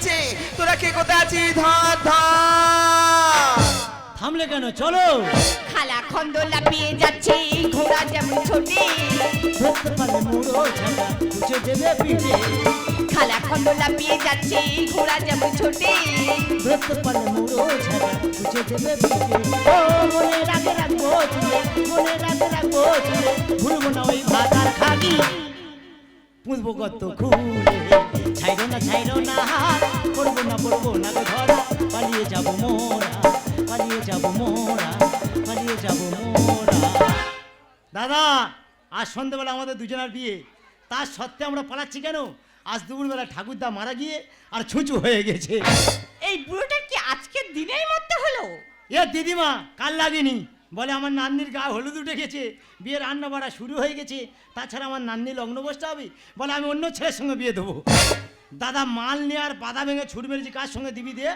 যাচ্ছে। তোরা কে কোথায় আছিস? ধর ধর। থামলে কেন? চলো। খালা খন্দ লাফিয়ে যাচ্ছে ঘোড়া যেমন ছোটে। ধরতে পারলে মুড়ো ছাড়া বুঝে দেবে পিঠে। খালা খন্দ লাফিয়ে যাচ্ছে ঘোড়া যেমন ছোটে। ধরতে পারলে মুড়ো ছাড়া বুঝে দেবে পিঠে। ও মনে রাখে রাখব মনে রাখে রাখব ভুলবো না ওই খাগি। খুলে ছাইরো না ছাইরো না পড়ব না ধরা পালিয়ে যাব মোরা পালিয়ে যাব মোরা পালিয়ে যাব মোরা। দাদা আজ সন্ধ্যেবেলা আমাদের দুজনের বিয়ে। তার সত্ত্বে আমরা পালাচ্ছি কেন? আজ দুপুরবেলা ঠাকুরদা মারা গিয়ে আর ছুঁচু হয়ে গেছে। এই বুড়োটা কি আজকের দিনেই মরতে হলো? এ দিদিমা কাল লাগেনি বলে আমার নান্নির গা হলুদ উঠে গেছে। বিয়ে রান্না বাড়া শুরু হয়ে গেছে। তাছাড়া আমার নান্নি লগ্ন বসতে হবে। বলে আমি অন্য ছেলের সঙ্গে বিয়ে দেবো। দাদা মাল নিয়ে আর বাধা ভেঙে ছুট মেরেছি কার সঙ্গে দিবি দিয়ে?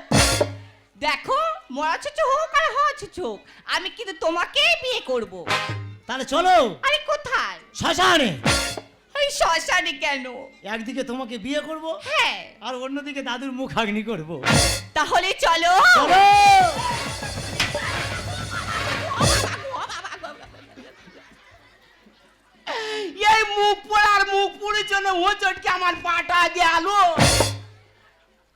দেখো মরা ছুচো হোক আর হওয়া ছুচো আমি কিন্তু তোমাকেই বিয়ে করব। তাহলে চলো। আরে কোথায়? শ্মশানে। ওই শ্মশানে কেন? একদিকে তোমাকে বিয়ে করব হ্যাঁ। আর অন্যদিকে দাদুর মুখ আগ্নি করব। তাহলে চলো। চলো। এই মুখ পোড়ার মুখ পুড়ের জন্য ও চটকে আমার পাটা দিয়ে আলো।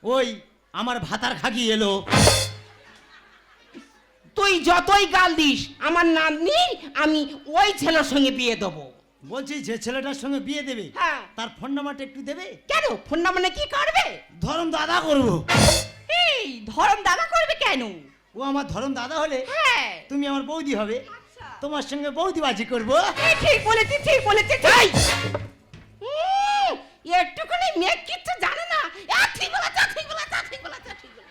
ওই আমার ভাতার খাগি এলো। তুই যতই গাল দিস আমার নাতনি আমি ওই ছেলের সঙ্গে বিয়ে দেবো। বলছি যে ছেলেটার সঙ্গে বিয়ে দেবে হ্যাঁ। তার ফোন নাম্বারটা একটু দেবে? কেন? ফোন নাম্বার কি করবে? ধরম দাদা করব। এই ধরম দাদা করবে কেন? ও আমার ধরম দাদা হলে হ্যাঁ। তুমি আমার বৌদি হবে। তোমার সঙ্গে বৌদিবাজি করব? ঠিক বলেছি ঠিক বলেছি ঠিক। একটুখানি মেয়ে কিচ্ছু জানে না। ঠিক বলেছ ঠিক বলেছ ঠিক বলেছ ঠিক বলেছ।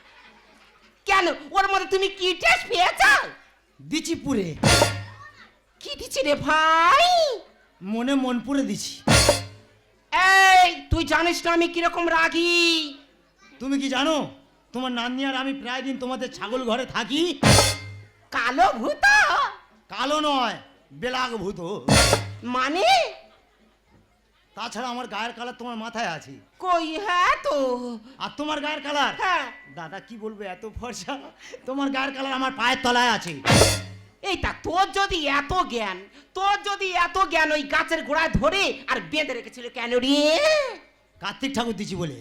কেন? ওর মধ্যে তুমি কি টেস্ট পেয়েছ? দিছি পুরে কি রে ভাই? মনে মন পুরে দিছি। এই তুই জানিস না আমি কীরকম রাগি। তুমি কি জানো? তোমার নাতনি আর আমি প্রায় দিন তোমাদের ছাগল ঘরে থাকি। কালো ভূত? কালো নয় বেলাগ ভূত মানে? তাছাড়া আমার গায়ের কালার তোমার মাথায় আছে। কই? হ্যাঁ তো। আর তোমার গায়ের কালার? হ্যাঁ। দাদা কি বলব এত ফর্সা তোমার গায়ের কালার আমার পায়ের তলায় আছে। এইটা তোর যদি এত জ্ঞান তোর যদি এত জ্ঞান ওই গাছের গোড়ায় ধরে আর বেঁধে রেখেছিল কেন রে? কার্তিক ঠাকুর দিছি বলে।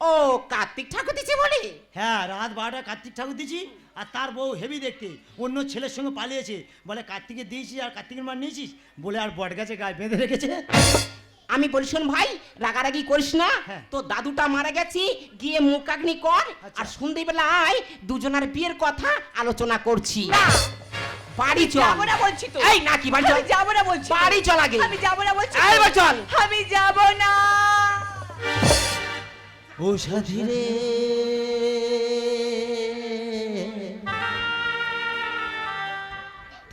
ও কার্তিক ঠাকুর দিছি বলে? হ্যাঁ রাত বারোটা কার্তিক ঠাকুর দিছি। আর তার বউ হেভি দেখতে। অন্য ছেলের সঙ্গে পালিয়েছে। বলে কার্তিকে দিয়েছিস আর কার্তিকের মার নিয়েছিস? বলে আর বট গাছে গায়ে বেঁধে রেখেছে। আমি বলি শোন ভাই রাগারাগি করিস না। হ্যাঁ। তো দাদুটা মারা গেছি গিয়ে মুখাগ্নি কর। আর আর সন্ধ্যেবেলায় দুজনের বিয়ের কথা আলোচনা করছি। বাড়ি চল। যাব না বলছি তো। এই নাকি বাড়ি চল? যাব না বলছি। বাড়ি চল আগে। আমি যাব না বলছি। বা চল। আমি যাব না। ও সাথী রে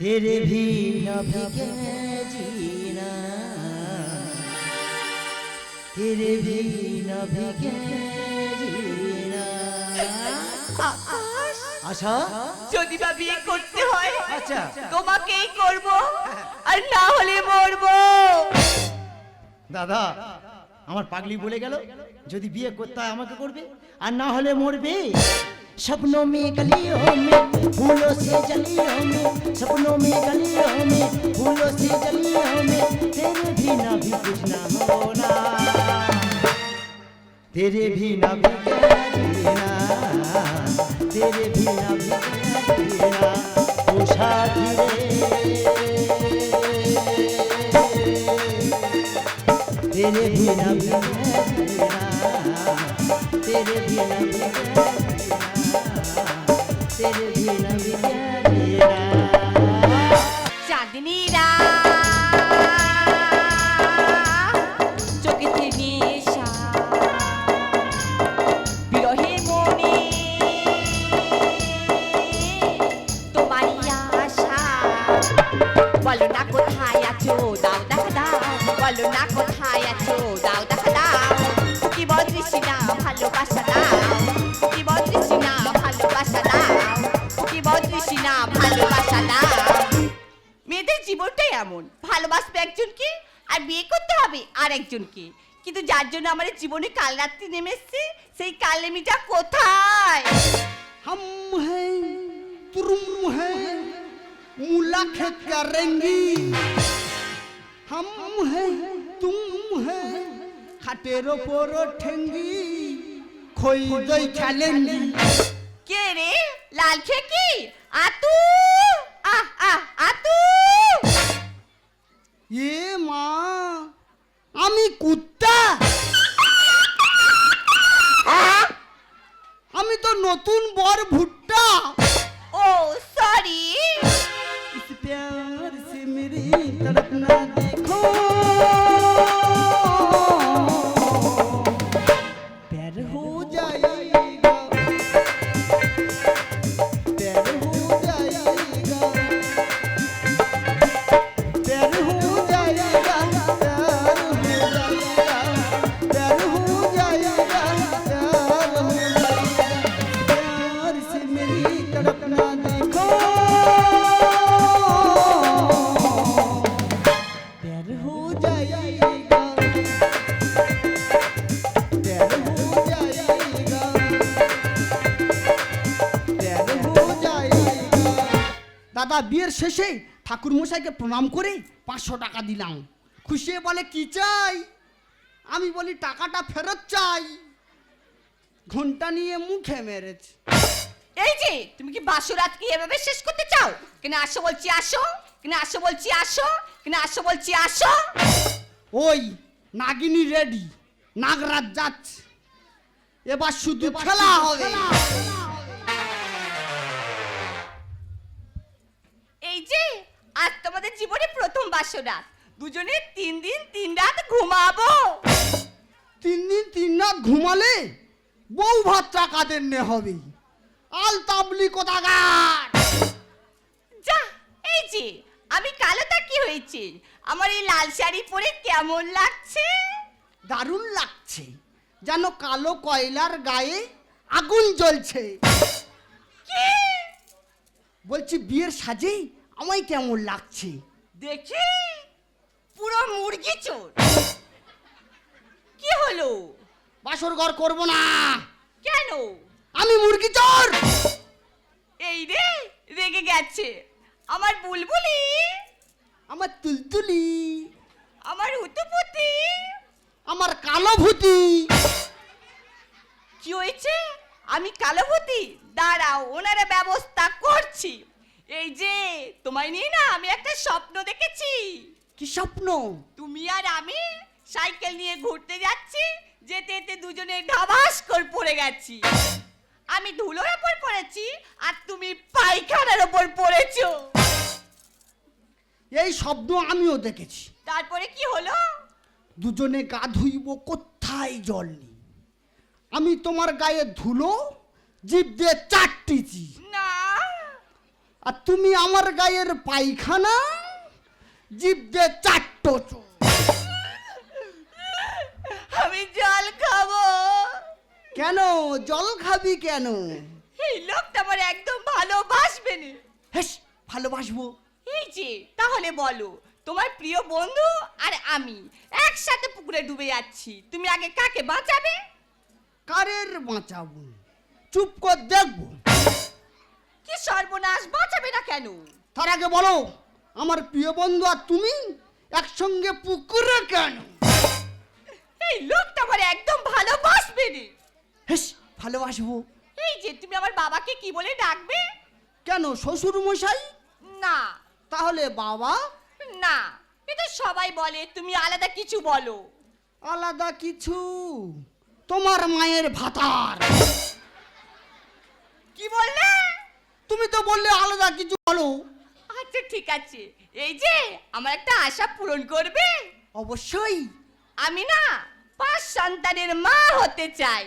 তেরে ভি নভিকে জিনা। তেরে ভি নভিকে জিনা। আকাশ আশা? যদি বা বিয়ে করতে হয় আচ্ছা। তোমাকেই করব আর না হলে মরবো। দাদা আমার পাগলি বলে গেল যদি বিয়ে করতে হয় আমাকে করবে আর না হলে মরবে। सपनों में गलियों में फूलों से जलियों में सपनों में गलियों में फूलों से जलियों में तेरे भी ना भी कुछ ना होना तेरे भी ना भी क्या जीना तेरे भी ना भी क्या जीना ओ साथी रे तेरे बिना भी मैं जीना तेरे बिना भी এমন ভালোবাসবে একজনকে আর বিয়ে করতে হবে আর একজনকে কিন্তু যার জন্য আমার এই জীবনে কাল রাত্রি নেমে এসছে সেই কালেমিটা কোথায় हम हैं तुम हैं मुलाकात करेंगी हम हैं तुम हैं খাটের ওপর ঠেঙ্গি খই দই খেলেঙ্গি কে রে লাল খেকি আতু আহ আহ আতু এ মা আমি কুত্তা। আমি তো নতুন বর ভুট্টা। দাদা বিয়ের শেষে ঠাকুর মশাইকে প্রণাম করে পাঁচশো টাকা দিলাম। খুশি বলে কি চাই? আমি বলি টাকাটা ফেরত চাই। ঘণ্টা নিয়ে মুখে মেরেছে। এই যে তুমি কি বাসরাতকে এভাবে শেষ করতে চাও? কেন আসো বলছি আসো। কেন আসো বলছি আসো। কেন আসো বলছি আসো। ওই নাগিনী রেডি নাগরাজ যাচ্ছে। এবার শুধু খেলা হবে। প্রথম বাসরাত দুজনে তিন দিন তিন রাত ঘুমাবো। তিন দিন তিন রাত ঘুমালে বউ ভাত কাদের দেননে হবে। আল তাবলি কোথাকার? যা এই যে আমি কালোটা কি হয়েছে? আমার এই লাল শাড়ি পরে কেমন লাগছে? দারুণ লাগছে। যেন কালো কয়লার গায়ে আগুন জ্বলছে। কি? বলছি বিয়ের সাজে আমায় কেমন লাগছে? দেখি? পুরো মুরগি চোর। কি হলো? বাসর ঘর করব না। কেন? আমি মুরগি চোর। এই রে রেগে গেছে। আমার বুলবুলি। আমার তুলতুলি। আমার হুতুপুতি। আমার কালো ভূতি। কি হয়েছে? আমি কালোভূতি দাঁড়াও ওনারা ব্যবস্থা করছি। এই যে তোমায় নিয়ে না আমি একটা স্বপ্ন দেখেছি। কি স্বপ্ন? তুমি আর আমি সাইকেল নিয়ে ঘুরতে যাচ্ছি যেতে যেতে দুজনে ঢাবাস করে পড়ে গেছি। আমি ধুলোর ওপর পড়েছি আর তুমি পায়খানার ওপর পড়েছো। এই শব্দ আমিও দেখেছি। তারপরে কি হলো? দুজনে গা ধুইব কোথায় জল নেই আমি তোমার গায়ে ধুলো জিভ দিয়ে চাটতেছি। না আর তুমি আমার গায়ের পায়খানা জিভ দিয়ে চাট্টছ আমি জল খাব। কেন? জল খাবি কেন? এই লোকটা আমার একদম ভালোবাসবে না। হেস ভালোবাসবো। এই যে তাহলে বলো তোমার প্রিয় বন্ধু আর আমি একসাথে পুকুরে ডুবে যাচ্ছি। তুমি আগে কাকে বাঁচাবে? কারের বাঁচাবো? চুপ কর দেখব। কি সর্বনাশ বাঁচাবে না কেন? তার আগে বলো আমার প্রিয় বন্ধু আর তুমি একসঙ্গে পুকুরে কেন? এই লোকটা আমার একদম ভালোবাসবে রে হেস ভালোবাসবো। এই যে তুমি আমার বাবাকে কি বলে ডাকবে? কেন শ্বশুর মশাই না। তাহলে বাবা? না এটা সবাই বলে তুমি আলাদা কিছু বলো। আলাদা কিছু? তোমার মায়ের ভাতার কি বললে তুমি তো বললে কিছু বলো। আচ্ছা ঠিক আছে। এই যে আমার একটা আশা পূরণ করবে। অবশ্যই। আমি না পাঁচ সন্তানের মা হতে চাই।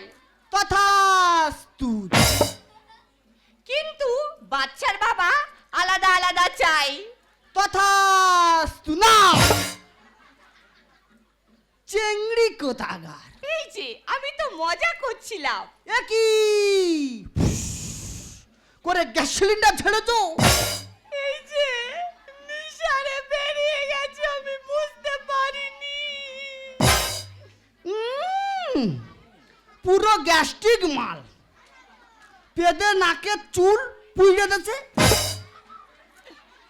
তথাস্তু কিন্তু বাচ্চার বাবা আলাদা আলাদা চাই। তথাস্তু না! চেংড়ি কোথাগার এই যে আমি তো মজা করছিলাম। একই করে গ্যাস সিলিন্ডার ছেড়েছো? এই যে নিশারে বেরিয়ে গেছে আমি বুঝতে পারিনি। পুরো গ্যাস্ট্রিক মাল। পেদে নাকের চুল পুইড়ে দিয়েছে।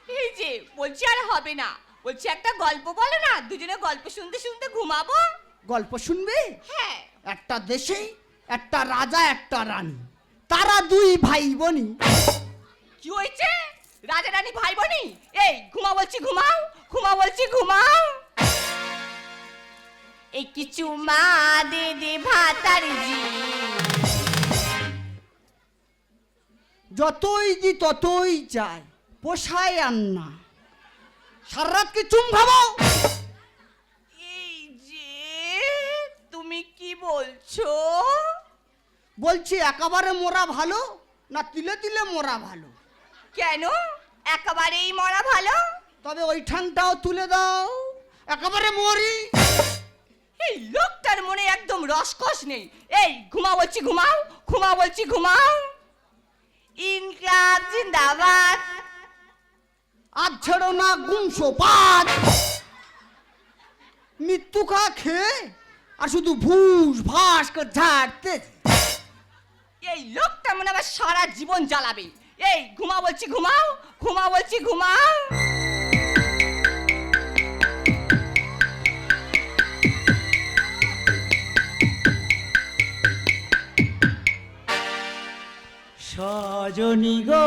এই যে বলছি আর হবে না। বলছি একটা গল্প বলো না দুজনে গল্প শুনতে শুনতে ঘুমাবো? গল্প শুনবে? হ্যাঁ। একটা দেশে একটা রাজা একটা রানী। তারা দুই ভাই বোনই কি হয়েছে? রাজা রানী ভাই বোনি এই ঘুমা বলছি ঘুমাও ঘুমা বলছি ঘুমাও। এই কিছু মা দে দে ভাতারজি। যতই দি ততই চায় পোষায় আর না সারা রাত কি চুম খাব এই যে তুমি কি বলছো? বলছি একেবারে মোরা ভালো না তিলে তিলে মোরা ভালো? কেন? একেবারেই মরা ভালো? তবে ওই ঠানটাও তুলে দাও একেবারে মরি। এই লোকটার মনে একদম রসকস নেই। এই ঘুমা বলছি ঘুমাও ঘুমা বলছি ঘুমাও। ইনকাম জিন্দাবাদ। আজ ছেড়ো না গুমশো পাত মৃত্যু খা খেয়ে আর শুধু ভুস ভাস করে ঝাড়তে এই লোকটা মনে আবার সারা জীবন জ্বালাবে। এই ঘুমা বলছি, ঘুমাও ঘুমা বলছি, ঘুমাও। সজনী গো,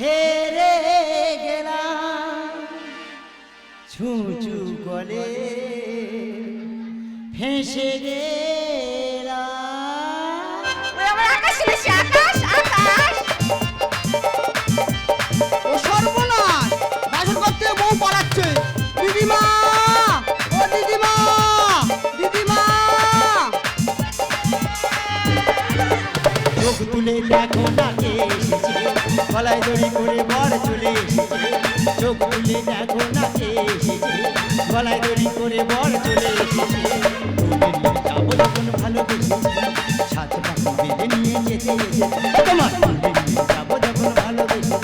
হেরে গেলাম। ছুঁচু গলে ফেসে গেলাম চোখ তুলে দেখো না কে এসেছে গলায় দড়ি করে বর চলে এসেছে চোখ তুলে দেখো না কে এসেছে গলায় দড়ি করে বর চলে এসেছে যাব যখন ভালোবেসে সাত পাখি বেঁধে নিয়ে যেতে যেতে তোমার যাব যখন ভালোবেসে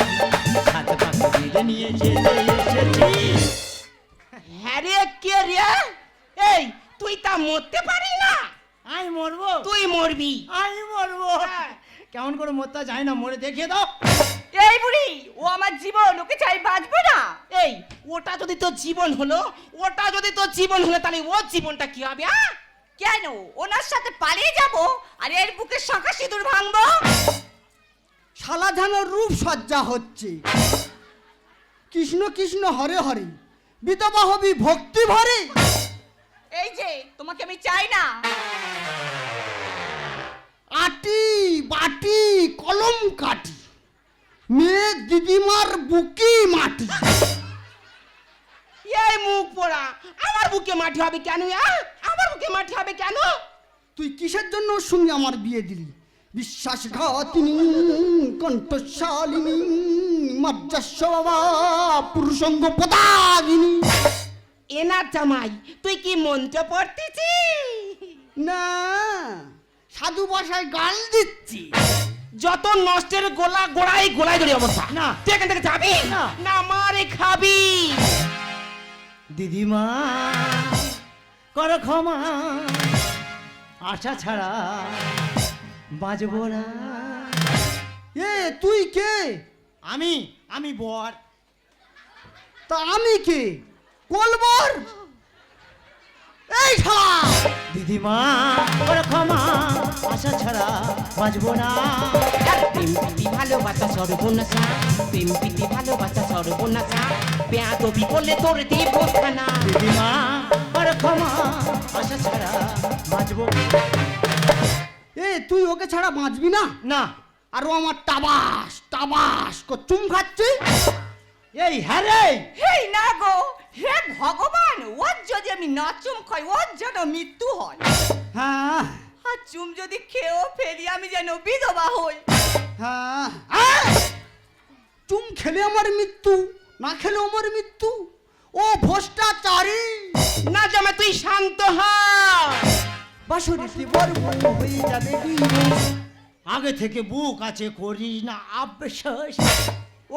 সাত পাখি বেঁধে নিয়ে যেতে এসেছি। হ্যাঁ রে কে রে? এই তুই তা মরতে পারি না? আমি মরবো। তুই মরবি। আমি মরবো। কেমন করে মরতে যায় না মরে দেখিয়ে দাও। এই বুড়ি ও আমার জীবন ওকে চাই বাঁচবো না? এই ওটা যদি তোর জীবন হলো ওটা যদি তোর জীবন হলো তাহলে ওর জীবনটা কি হবে আ? কেন? ওনার সাথে পালিয়ে যাব আর এর বুকে শাঁখা সিঁদুর ভাঙবো? শালা যেন রূপ সজ্জা হচ্ছে। কৃষ্ণ কৃষ্ণ হরে হরে বিধবা হবি ভক্তি ভরে। এই যে তোমাকে আমি চাই না। আটি বাটি কলম কাটি। মেয়ে দিদিমার বুকি মাটি। এই মুখ পোড়া আমার বুকে মাটি হবে কেন? আমার বুকে মাটি হবে কেন? তুই কিসের জন্য ওর সঙ্গে আমার বিয়ে দিলি? বিশ্বাসঘাতিনী কণ্ঠশালিনী পুরুষঙ্গ পদাগিনী এনার জামাই তুই কি মন্ত্র পড়তেছিস? না। সাধু ভাষায় গাল দিচ্ছি। যত নষ্টের গোলা গোড়াই গোড়াই ধরে অবস্থা। না। তুই এখান থেকে যাবি? না। মারে খাবি। দিদিমা কর ক্ষমা। আশা ছাড়া বাঁচব না। এ তুই কে? আমি আমি বর। তা আমি কে? কলবর? এই শালা দিদিমা কর ক্ষমা আশা ছাড়া বাঁচব না। প্রেম প্রীতি ভালোবাসা সর্বনাশা প্রেম প্রীতি ভালোবাসা সর্বনাশা বেয়াদবি করলে তোর দেব খানা। দিদিমা কর ক্ষমা আশা ছাড়া বাঁচব এ তুই ওকে ছাড়া বাঁচবি না? না। আর ও আমার টাবাস টাবাস কো চুম খাচ্ছে এই হ্যাঁ রে হেই না গো হে ভগবান ওর যদি আমি না চুম খাই ওর যেন মৃত্যু হয়। হ্যাঁ। আর চুম যদি খেয়েও ফেরি আমি যেন বিধবা হই। হ্যাঁ! চুম খেলে আমার মৃত্যু না খেলে আমার মৃত্যু। ও ভ্রষ্টাচারী! না জামা তুই শান্ত হ। বাসরিতে বরবন হয়ে যাবে। আগে থেকে বুক আছে করিস না আবশ্বাস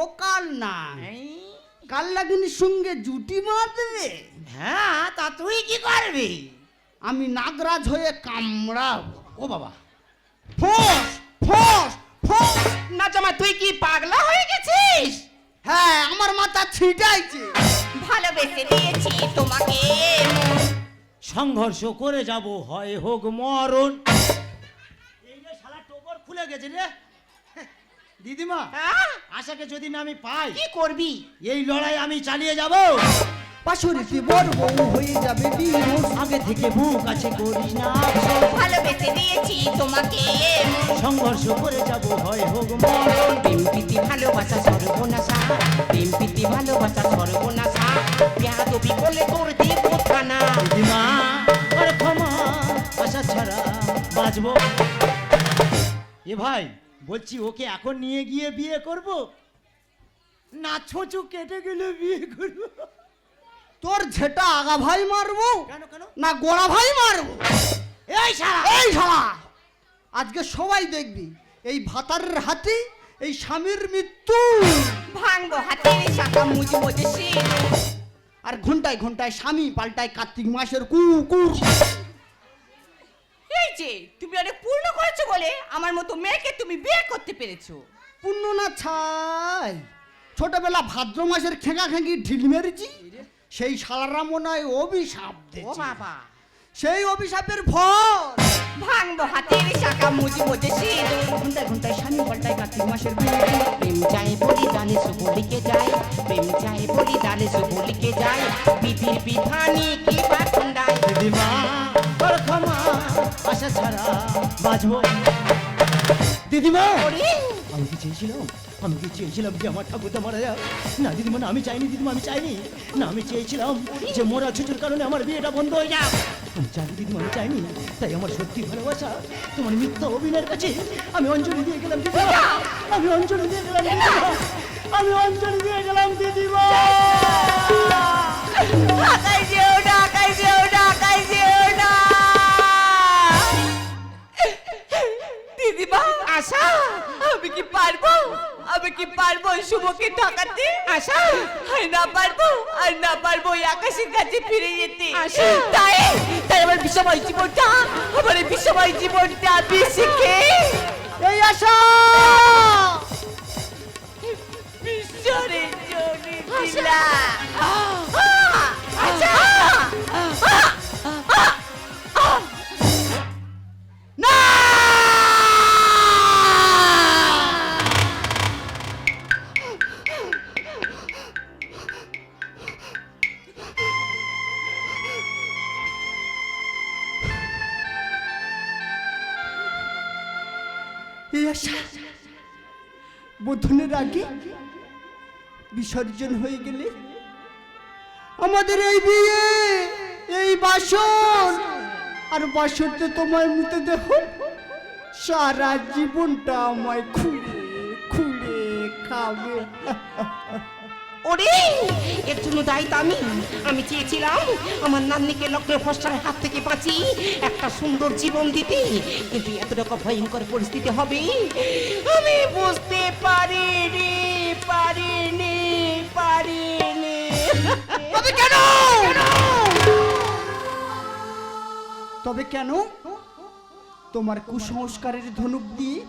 ও কাল না কাল লাগিনির সঙ্গে জুটি মারবে হ্যাঁ তা তুই কি করবি? আমি নাগরাজ হয়ে কামড়াব। ও বাবা। ফোঁস ফোঁস ফোঁস। না জামাই তুই কি পাগলা হয়ে গেছিস? হ্যাঁ আমার মাথা ছিটাইছে। ভালোবেসে দিয়েছি তোমাকে। সংঘর্ষ করে যাব হয় হোক মরণ। এই যে শালা টোপর খুলে গেছে রে। দিদিমা হ্যাঁ? আশাকে যদি না আমি পাই কি করবি? এই লড়াই আমি চালিয়ে যাব। পাশুরিতে বড় বউ হয়ে যাবে আগে থেকে মুখ আছে করিস না ভালো ভালোবেসে দিয়েছি তোমাকে। সংঘর্ষ করে যাব হয় হোক মরণ প্রেম প্রীতি ভালোবাসা সর্বনাশা। প্রেম প্রীতি ভালোবাসা সর্বনাশা। বেয়াদবি করলে তোর দেব থানা দিদিমা আর ক্ষমা আশা ছাড়া বাঁচবো। এ ভাই বলছি ওকে এখন নিয়ে গিয়ে বিয়ে করব? না ছোঁচু কেটে গেলে বিয়ে করব। তোর ঝেটা আগা ভাই মারবো কেন কেন? না গোড়া ভাই মারবো? এই সারা এই শালা! আজকে সবাই দেখবি এই ভাতার হাতে এই স্বামীর মৃত্যু। ভাঙবো হাতের শাখা মুজবো যে সিঁদুর। আর ঘন্টায় ঘন্টায় স্বামী পাল্টায় কার্তিক মাসের কুকুর এই যে তুমি অনেক পূর্ণ করেছ বলে আমার মতো মেয়েকে তুমি বিয়ে করতে পেরেছ। পুণ্য না ছাই ছোটবেলা ভাদ্র মাসের খেঁকা খেঁকি ঢিল মেরেছি সেই শালারা মনে হয় অভিশাপ ও বাবা। সেই অভিশাপের ফল। ভাঙবো হাতের শাখা মুজবো যে সিঁদুর। ঘন্টায় ঘন্টায় স্বামী পাল্টায় কার্তিক মাসের কুকুর প্রেম চাই বলি দানে লিখে যায়। প্রেম চাই বলি দানে লিখে যায়। বিধির বিধানে কি বাখণ্ডায় দিদিমা আর ক্ষমা আশা ছাড়া বাঁচবো দিদিমা! আমি কি চেয়েছিলাম? আমি কি চেয়েছিলাম যে আমার ঠাকুরটা মারা যাক? না দিদিমা না আমি চাইনি দিদিমা আমি চাইনি। না আমি চেয়েছিলাম যে মোরা ছুটির কারণে আমার বিয়েটা বন্ধ হয়ে যাক। আমি জানি দিদিমা আমি চাইনি। তাই আমার সত্যি ভালোবাসা তোমার মিথ্যা অভিনয়ের কাছে আমি অঞ্জলি দিয়ে গেলাম দিদিমা। আমি অঞ্জলি দিয়ে গেলাম দিদিমা। আমি অঞ্জলি দিয়ে গেলাম দিদিমা। পারব? আমি কি পারব শুভকে ঠকাতে? আশা। আর না পারব আর না পারব ওই আকাশের কাছে ফিরে যেতে। আশা। তাই তাই আমার বিষময় জীবনটা আমার এই বিষময় জীবনটা আমি শিখে এই আশা। বিশ্বরে জনে দিলাম। বিসর্জন হয়ে গেলে আমাদের এই বিয়ে, এই বাসন আর বাসনতে তোমার মৃতদেহ সারা জীবনটা আমায় খুঁড়ে খুঁড়ে খাবে। ওরে, এর জন্য দায়ী আমি। আমি চেয়েছিলাম আমার নান্নিকে লক্ষ্য ফস্টার হাত থেকে বাঁচি একটা সুন্দর জীবন দিতে। কিন্তু এত রকম ভয়ঙ্কর পরিস্থিতি হবে, আমি বুঝতে পারিনি পারিনি। পারিনি। তবে কেন? তবে কেন? তোমার কুসংস্কারের ধনুক দিয়ে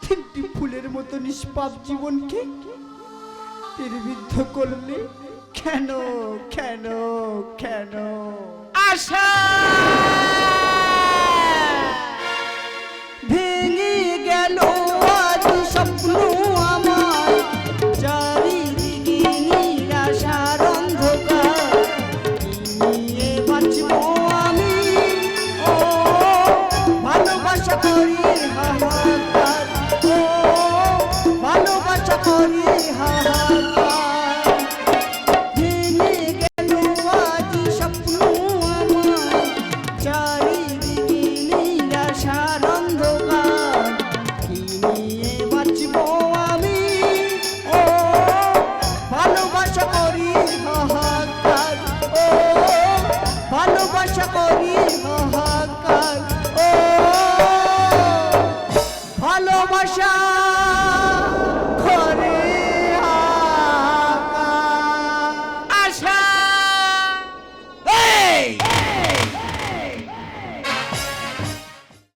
তিনটি ফুলের মতো নিষ্পাপ জীবনকে তীরবিদ্ধ করলে কেন? কেন? কেন? আশা!